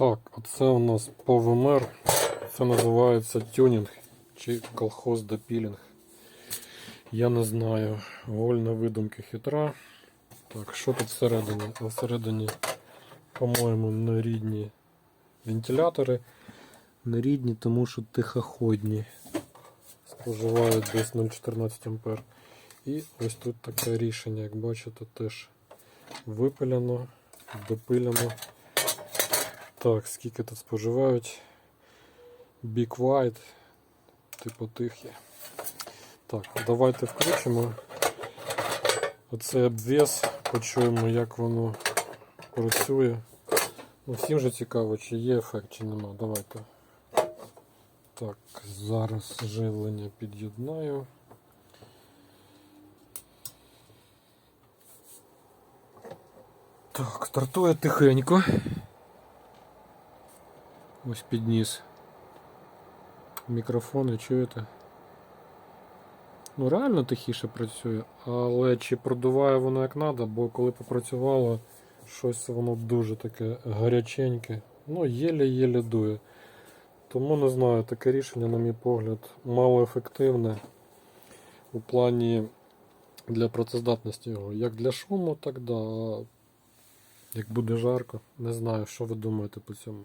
Так, оце у нас по ВМР. Це називається тюнінг чи колхоз допілінг. Я не знаю. Вольна видумки хитра. Так, що тут всередині? Всередині, по-моєму, нерідні вентилятори. Нерідні, тому що тихоходні. Споживають десь 0,14 А. І ось тут таке рішення, як бачите, теж випилено, допилено. Так, скільки тут споживають? Big White, типу тихі. Так, давайте включимо оцей обвес, почуємо, як воно працює. Ну, всім же цікаво, чи є ефект, чи нема. Давайте. Так, зараз живлення під'єднаю. Так, стартує тихенько. Ось підніс. Мікрофони чуєте? Ну реально тихіше працює, але чи продуває воно як треба, бо коли попрацювало, щось воно дуже таке гаряченьке. Ну, єле-єле дує. Тому не знаю, таке рішення, на мій погляд, малоефективне у плані для працездатності його. Як для шуму, так да. Як буде жарко, не знаю, що ви думаєте по цьому.